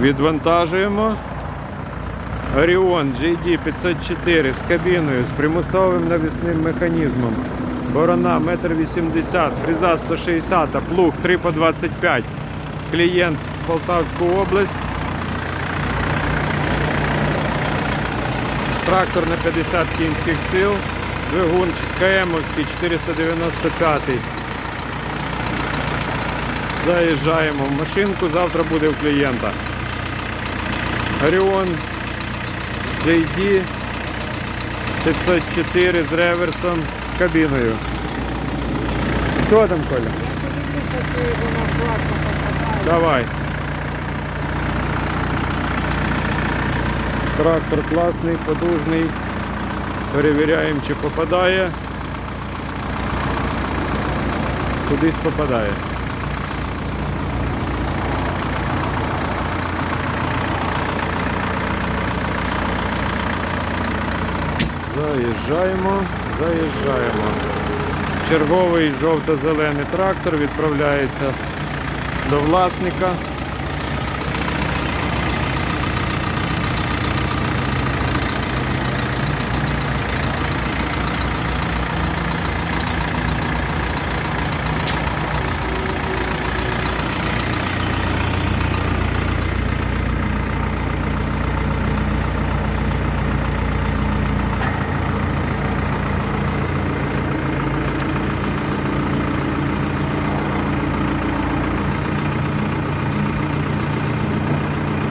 Відвантажуємо. Оріон GD 504 з кабіною, з примусовим навісним механізмом. Борона 1,80 м, фреза 160, плуг 3 по 25. Клієнт Полтавську область. Трактор на 50 кінських сил. Двигунчик КМовський 495. Заїжджаємо в машинку, завтра буде у клієнта. Оріон JD 504 з реверсом з кабіною. Що там, Коля? Давай. Трактор класний, потужний. Перевіряємо, чи попадає. Кудись попадає. Заїжджаємо, заїжджаємо. Черговий жовто-зелений трактор відправляється до власника.